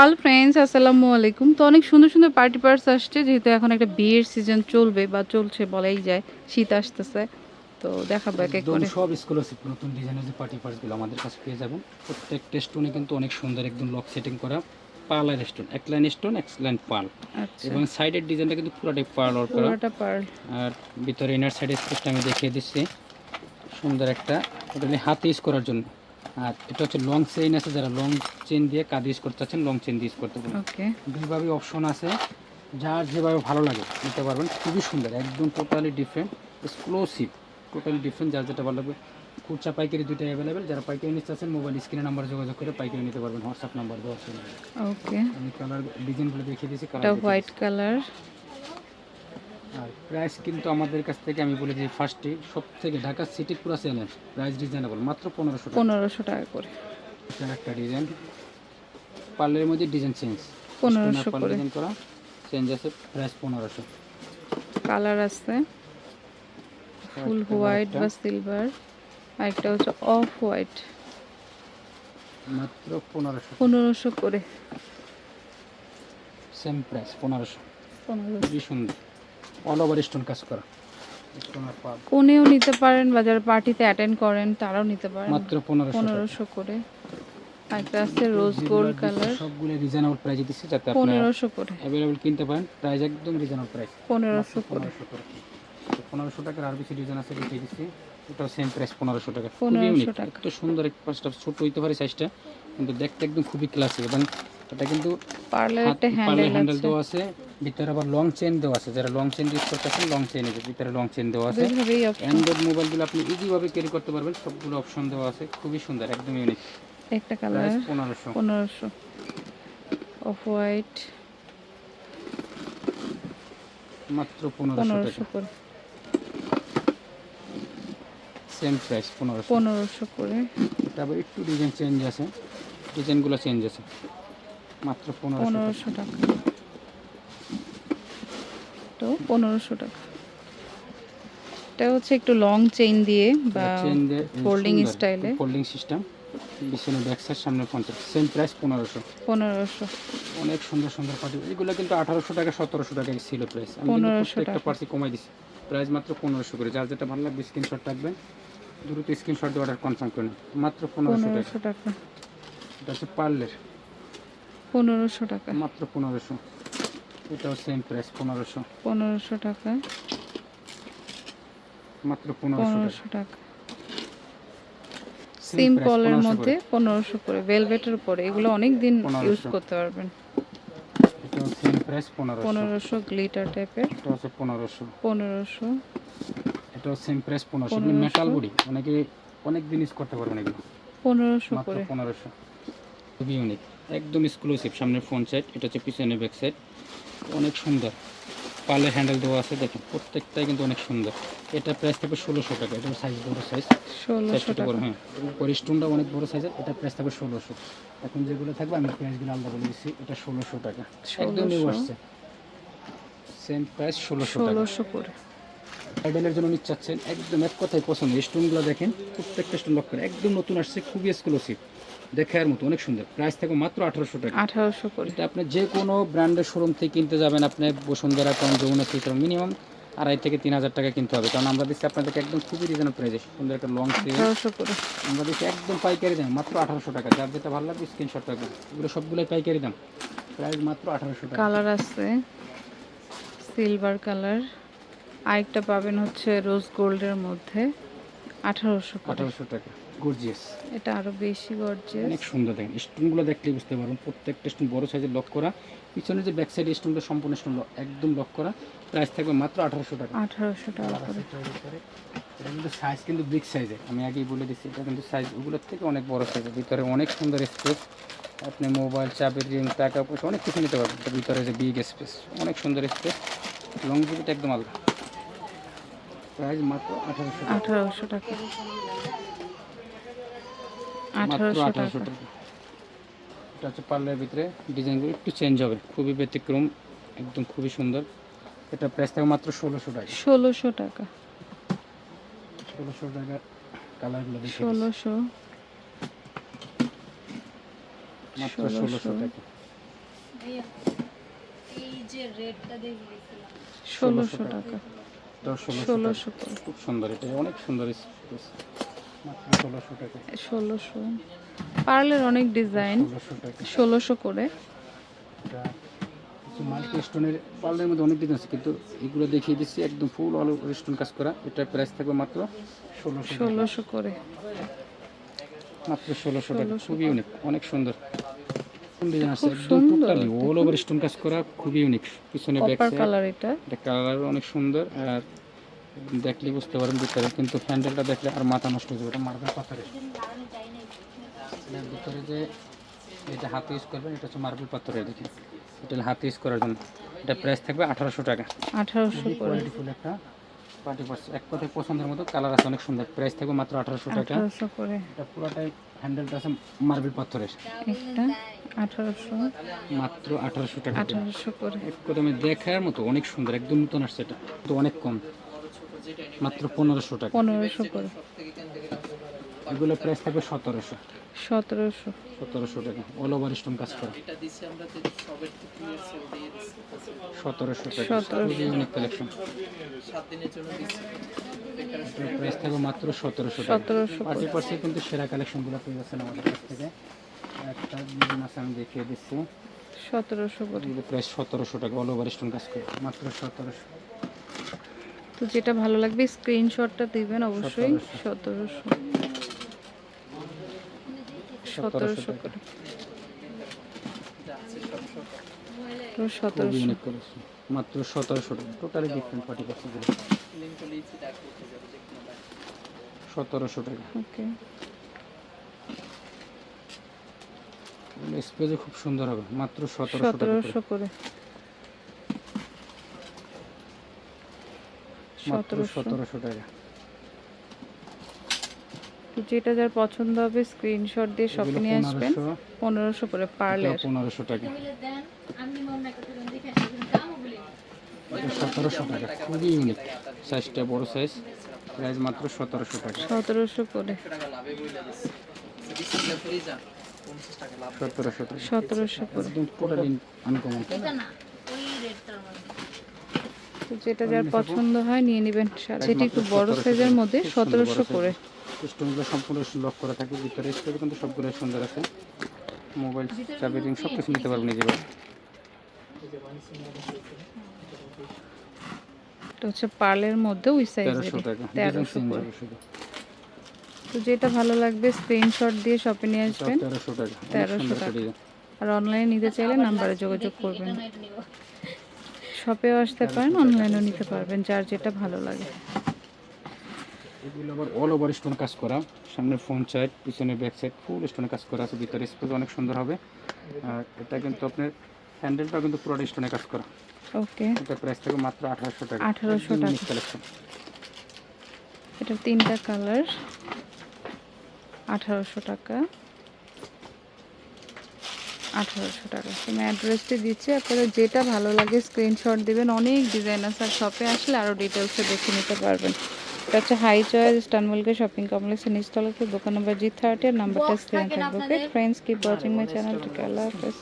Hello friends আসসালামু আলাইকুম তো অনেক সুন্দর সুন্দর পার্টি পার্স আসছে যেহেতু এখন একটা বিয়ের সিজন চলবে বা চলছে বলাই যায় শীত আসতেছে। তো দেখাবো এক এক করে। সব স্কলারশিপ নতুন ডিজাইনের যে পার্টি পার্সগুলো আমাদের কাছে পেয়ে যাবেন প্রত্যেকটা স্টোনে কিন্তু অনেক সুন্দর একদম লক সেটিং করা পার্লার স্টোন এক লাইন স্টোন এক লাইন পার্ল আচ্ছা। এবং সাইডের ডিজাইনটা কিন্তু পুরোটাই পার্ল ওয়ার্ক করা। পুরোটা পার্ল আর ভিতরে ইনার সাইডের স্পেসটা আমি দেখিয়ে দিচ্ছি। সুন্দর একটা ওটা নিয়ে হাতে ইউজ করার জন্য। আর এটা হচ্ছে লং চেইন আছে যারা লং চেন দিয়ে কাজ ইউজ করতে চাচ্ছেন লং চেন দিয়ে ইউজ করতে পারেন ওকে দুইভাবে অপশন আছে যার যেভাবে ভালো লাগে নিতে পারবেন। খুবই সুন্দর একদম totally different exclusive totally different যার যেটা ভালো লাগবে। খুচরা পাইকারি দুইটাই অ্যাভেলেবেল যারা পাইকারি নিতে চাচ্ছেন মোবাইল স্ক্রিনের নাম্বার যোগাযোগ করে পাইকারি নিতে পারবেন হোয়াটসঅ্যাপ নাম্বার দেওয়া আছে। ওকে আমি কালার ডিজাইনগুলো দেখিয়ে দিয়েছি কালার হোয়াইট কালার আর প্রাইস কিন্তু আমাদের কাছ থেকে আমি বলে দিই ফার্স্টে সব থেকে ঢাকা সিটি পুরা চ্যালেঞ্জ প্রাইস রিজনেবল মাত্র পনেরোশো পনেরোশো টাকা করে। এটা একটা ডিজাইন পার্লারের মধ্যে ডিজাইন চেঞ্জ পনেরোশো করে। ডিজাইন করা চেঞ্জ আছে প্রাইস পনেরোশো। কালার আছে। ফুল হোয়াইট বা সিলভার আর একটা হচ্ছে অফ হোয়াইট মাত্র পনেরোশো। পনেরোশো করে। সেম প্রাইস পনেরোশো। পনেরোশো। খুবই সুন্দর। অল ওভার স্টোন কাজ করা। কোনেও নিতে পারেন বা যারা পার্টিতে অ্যাটেন্ড করেন তারাও নিতে পারেন। মাত্র পনেরোশো করে। একটা আছে রোজ গোল্ড কালার সবগুলো রিজনেবল প্রাইসে দিচ্ছি যাতে আপনারা পনেরোশো করে। অ্যাভেলেবল কিনতে পারেন প্রাইস একদম রিজনেবল প্রাইস পনেরোশো করে। পনেরোশো করে। পনেরোশো টাকার আর বেশি ডিজাইন আছে দিচ্ছি। এটাও সেম প্রাইস পনেরোশো টাকা। খুবই 1500 ইউনিক টাকা। এত সুন্দর এক পাঁচটা ছোট হইতে পারে সাইজটা কিন্তু দেখতে একদম খুবই ক্লাসিক এবং এটা কিন্তু পার্লার একটা হ্যান্ডেল আছে। ভিতরে আবার লং চেন দেওয়া আছে। যারা লং চেন ইউজ করতেছেন লং চেন ভিতরে লং চেন দেওয়া আছে। অ্যান্ড্রয়েড মোবাইলগুলো আপনি ইজিভাবে ক্যারি করতে পারবেন। সবগুলো অপশন দেওয়া আছে। খুবই সুন্দর একদম ইউনিক একটা কালার পনেরোশো। পনেরোশো। অফ হোয়াইট মাত্র পনেরোশো টাকা। করে। সেম প্রাইস পনেরোশো। পনেরোশো করে। আবার একটু ডিজাইন চেঞ্জ আছে। ডিজাইনগুলো চেঞ্জ আছে। মাত্র পনেরোশো টাকা। তো পনেরোশো টাকা। এটা হচ্ছে একটু লং চেইন দিয়ে বা style এ। ফোল্ডিং সিস্টেম পিছনে ব্যাক সাইড সামনে ফ্রন্ট সেম প্রাইস পনেরোশো। পনেরোশো। অনেক সুন্দর সুন্দর পার্টি এগুলো কিন্তু আঠারোশো টাকা সতেরোশো টাকা ছিল প্রাইস আমি 1500 একটা। পার্সি কমাই দিছি। প্রাইস মাত্র পনেরোশো করে। যার যেটা ভালো লাগবে স্ক্রিনশট রাখবেন দ্রুত স্ক্রিনশট দিয়ে অর্ডার কনফার্ম করে নিন। মাত্র পনেরোশো টাকা। পনেরোশো টাকা। এটা হচ্ছে পার্লের। পনেরোশো টাকা। মাত্র পনেরোশো। এটাও সেম প্রাইস পনেরোশো। পনেরোশো টাকা। মাত্র পনেরোশো টাকা। সিম্পলের 1500 মধ্যে পনেরোশো করে ভেলভেটের উপরে এগুলো অনেক দিন ইউজ করতে পারবেন। এটাও সেম প্রাইস পনেরোশো। গ্লিটার টাইপের এটা হচ্ছে পনেরোশো। পনেরোশো। এটাও সেম প্রাইস পনেরোশো। 1500 মেটাল বডি অনেকে অনেক দিন ইউজ করতে পারবেন এগুলো। পনেরোশো মাত্র করে। পনেরোশো। খুবই ইউনিক একদম এক্সক্লুসিভ সামনের ফ্রন্ট সাইড এটা হচ্ছে পিছনে ব্যাক সাইড অনেক সুন্দর। পালের হ্যান্ডেল দেওয়া আছে দেখেন প্রত্যেকটাই কিন্তু অনেক সুন্দর। এটা প্রাইস থাকবে ষোলোশো টাকা এটা সাইজ বড় সাইজ ষোলোশো টাকা। বড় হ্যাঁ। উপর স্টোনটা অনেক বড় সাইজের এটা প্রাইস থাকবে ষোলোশো। এখন যেগুলো থাকবে আমি প্রাইসগুলো আলাদা বলে দিচ্ছি এটা ষোলোশো টাকা। একদম নিউ 1600 আসছে। সেম প্রাইস ষোলোশো ষোলোশো করে। আইডলের জন্য নিতে চাচ্ছেন একদম এক কথায় পছন্দ। স্টোনগুলো দেখেন প্রত্যেকটা স্টোন লক করে একদম নতুন আসছে খুবই এক্সক্লুসিভ দেখার মতো অনেক সুন্দর। প্রাইস থাকবে মাত্র আঠারোশো টাকা। আঠারোশো করে। এটা আপনি যে কোনো ব্র্যান্ডের শোরুম থেকে কিনতে যাবেন আপনি বসুন্ধরা কোন যমুনা থেকে মিনিমাম আড়াই থেকে তিন হাজার টাকা কিনতে হবে। কারণ আমরা দিচ্ছি আপনাদেরকে একদম খুবই রিজনেবল প্রাইসে সুন্দর একটা লং আঠারোশো করে। আমরা দিচ্ছি একদম পাইকারি দাম মাত্র আঠারোশো টাকা। যার যেটা ভালো লাগবে স্ক্রিনশট রাখবেন এগুলো সবগুলোই পাইকারি দাম। প্রাইস মাত্র আঠারোশো টাকা। কালার আছে। সিলভার কালার আরেকটা পাবেন হচ্ছে রোজ গোল্ডের মধ্যে। আঠারোশো আঠারোশো টাকা। গর্জিয়াস এটা আরও বেশি গর্জিয়াস অনেক সুন্দর দেখেন। স্টোনগুলো দেখলেই বুঝতে পারবেন প্রত্যেকটা স্টোন বড় সাইজের লক করা। পিছনে যে ব্যাক সাইড স্টোনগুলো সম্পূর্ণ স্টোন একদম লক করা। প্রাইস থাকবে মাত্র আঠারোশো টাকা। আঠারোশো টাকা করে। এটা কিন্তু সাইজ কিন্তু বিগ সাইজের আমি আগেই বলে দিচ্ছি এটা কিন্তু সাইজ ওগুলোর থেকে অনেক বড় সাইজের ভিতরে অনেক সুন্দর স্পেস আপনি মোবাইল চাপের রিং টাকা পয়সা অনেক কিছু নিতে পারবেন। ভিতরে যে বিগ স্পেস অনেক সুন্দর স্পেস লং জিবিটা একদম আলাদা। প্রাইস মাত্র আঠারোশো আঠারোশো টাকা। আঠারোশো আঠারোশো টাকা। টাকা। এটা হচ্ছে ভিতরে ডিজাইনগুলো একটু চেঞ্জ হবে খুবই ব্যতিক্রম একদম খুবই সুন্দর। এটা প্রাইস থাকবে মাত্র ষোলোশো টাকা। ষোলোশো টাকা। ষোলোশো টাকার কালারগুলো ষোলোশো। মাত্র ষোলোশো। টাকা। এই যে রেডটা দেখেছিলাম ষোলোশো টাকা। ষোলোশো খুব সুন্দর এটা অনেক সুন্দর ষোলোশো টাকা। ষোলোশো পার্লের অনেক ডিজাইন। ষোলোশো করে। এটা মাল্টি স্টোনের পার্লের মধ্যে অনেক ডিজাইন আছে কিন্তু এগুলো দেখিয়ে দিচ্ছি একদম ফুল অল স্টোন কাজ করা। এটার প্রাইস থাকবে মাত্র ষোলোশো ষোলোশো করে। মাত্র ষোলোশো টাকা। খুবই ইউনিক অনেক সুন্দর। অল ওভার স্টোন কাজ করা খুবই ইউনিক পিছনে ব্যাক কালার এটা। এটা কালার অনেক সুন্দর আর দেখলে বুঝতে পারেন ভিতরে কিন্তু হ্যান্ডেলটা দেখলে আর মাথা নষ্ট হয়ে যাবে এটা মার্বেল পাথরের। ভিতরে যে এটা হাতে ইউজ করবেন এটা হচ্ছে মার্বেল পাথরের দেখি এটা হাতে ইউজ করার জন্য। এটা প্রাইস থাকবে আঠারোশো টাকা। আঠারোশো কোয়ালিটিফুল একটা পার্টি পার্স এক কথায় পছন্দের মতো কালার আছে অনেক সুন্দর। প্রাইস থাকবে মাত্র আঠারোশো টাকা। এটা পুরোটাই হ্যান্ডেলটা আছে মার্বেল পাথরের। একটা আঠারোশো। মাত্র আঠারোশো টাকা আঠারোশো করে। এক দেখার মতো অনেক সুন্দর একদম নতুন আসছে এটা। তো অনেক কম। মাত্র পনেরোশো টাকা। পনেরোশো করে। এগুলো প্রাইস থাকবে সতেরোশো। সতেরোশো। সতেরোশো টাকা। অল ওভার স্টোন কাজ করা। সতেরোশো টাকা। 1700 খুবই ইউনিক কালেকশন প্রাইস থাকবে মাত্র সতেরোশো সতেরোশো। পার্টি করে পার্সে কিন্তু সেরা কালেকশনগুলো পেয়ে যাচ্ছেন আমাদের কাছ থেকে। একটা আছে আমি দেখিয়ে দিচ্ছি। সতেরোশো করে। প্রাইস সতেরোশো টাকা অল ওভার স্টোন কাজ করে। মাত্র সতেরোশো। তো যেটা ভালো লাগবে স্ক্রিনশটটা দিবেন অবশ্যই। সতেরোশো। সতেরোশো করে। তো খুবই সতেরোশো। ইউনিক কালেকশন মাত্র সতেরোশো টাকা। টোটালি ডিফারেন্ট পার্টি পার্সেগুলো সতেরোশো টাকা। ওকে। স্পেসও খুব সুন্দর হবে। মাত্র সতেরোশো করে। মাত্র সতেরোশো টাকা। যেটা যার পছন্দ হবে স্ক্রিনশট দিয়ে শপে নিয়ে আসবেন। পনেরোশো করে পার্লের পনেরোশো টাকা। মনে সতেরোশো টাকা। খুবই ইউনিক সাইজটা বড় সাইজ প্রাইস মাত্র সতেরোশো টাকা। সতেরোশো করে। সতেরোশো টাকা। করে। টোটালি আনকমন যেটা যার পছন্দ হয় নিয়ে নেবেন। যেটি একটু বড় সাইজের মধ্যে সতেরোশো করে। স্টোনগুলো সম্পূর্ণ লক করা থাকে ভিতরে স্টোর কিন্তু সবগুলো সুন্দর আছে। মোবাইল চাবি রিং সব কিছু নিতে পারবেন নিজেভাবে এটা হচ্ছে পার্লের মধ্যে ওই সাইজের টাকা তো যেটা ভালো লাগবে স্ক্রিনশট দিয়ে শপে নিয়ে আসবেন। তেরোশো টাকা 1300 টাকা। আর অনলাইনে নিতে চাইলে নাম্বারে যোগাযোগ করবেন। শপেও আসতে পারেন অনলাইনেও নিতে পারবেন যার যেটা ভালো লাগে। এগুলো আবার অল ওভার স্টোন কাজ করা। সামনে ফ্রন্ট সাইড পিছনে ব্যাক সাইড ফুল স্টোনে কাজ করা আছে ভিতরে স্পেস অনেক সুন্দর হবে। আর এটা কিন্তু আপনার হ্যান্ডেলটাও কিন্তু পুরো স্টোনে কাজ করা। ওকে এটা প্রাইস থাকে মাত্র আঠারোশো টাকা। 1800 টাকা। কালেকশন এটার তিনটা কালার আঠারোশো টাকা। আঠারোশো টাকা। তুমি অ্যাড্রেসটি দিচ্ছি আপনারা যেটা ভালো লাগে স্ক্রিনশট দিবেন। অনেক ডিজাইন আছে আর শপে আসলে আরও ডিটেলসে দেখে নিতে পারবেন। এটা হচ্ছে হাই চয়েস ইস্টানবুলকে শপিং কমপ্লেক্সের নিচতলাতে দোকান নম্বর জি থার্টি আর নাম্বারটা স্ক্রিনে থাকবে okay? Friends keep watching my channel টিকে আল্লাহ হাফেজ